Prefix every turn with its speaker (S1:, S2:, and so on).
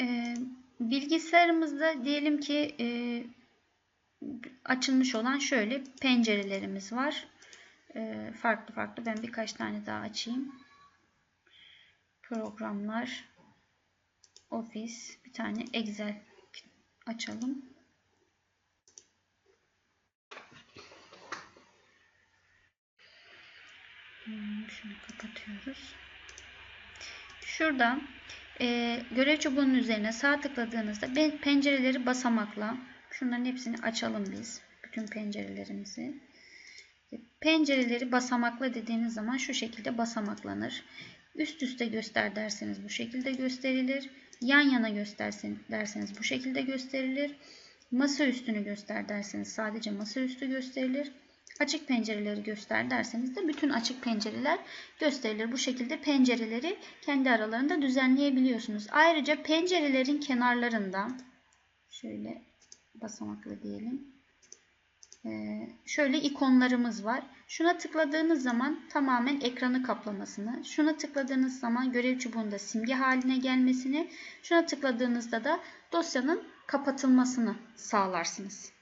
S1: Ee, bilgisayarımızda diyelim ki e, açılmış olan şöyle pencerelerimiz var. Ee, farklı farklı. Ben birkaç tane daha açayım. Programlar, Office, bir tane Excel açalım. Hmm, Şunu kapatıyoruz. Şurada e, görev çubuğunun üzerine sağ tıkladığınızda pencereleri basamakla şunların hepsini açalım biz. Bütün pencerelerimizi. Pencereleri basamakla dediğiniz zaman şu şekilde basamaklanır. Üst üste göster derseniz bu şekilde gösterilir. Yan yana göstersin derseniz bu şekilde gösterilir. Masa üstünü göster derseniz sadece masa üstü gösterilir. Açık pencereleri göster derseniz de bütün açık pencereler gösterilir. Bu şekilde pencereleri kendi aralarında düzenleyebiliyorsunuz. Ayrıca pencerelerin kenarlarında şöyle basamaklı diyelim. Ee, şöyle ikonlarımız var. Şuna tıkladığınız zaman tamamen ekranı kaplamasını, şuna tıkladığınız zaman görev çubuğunda simge haline gelmesini, şuna tıkladığınızda da dosyanın kapatılmasını sağlarsınız.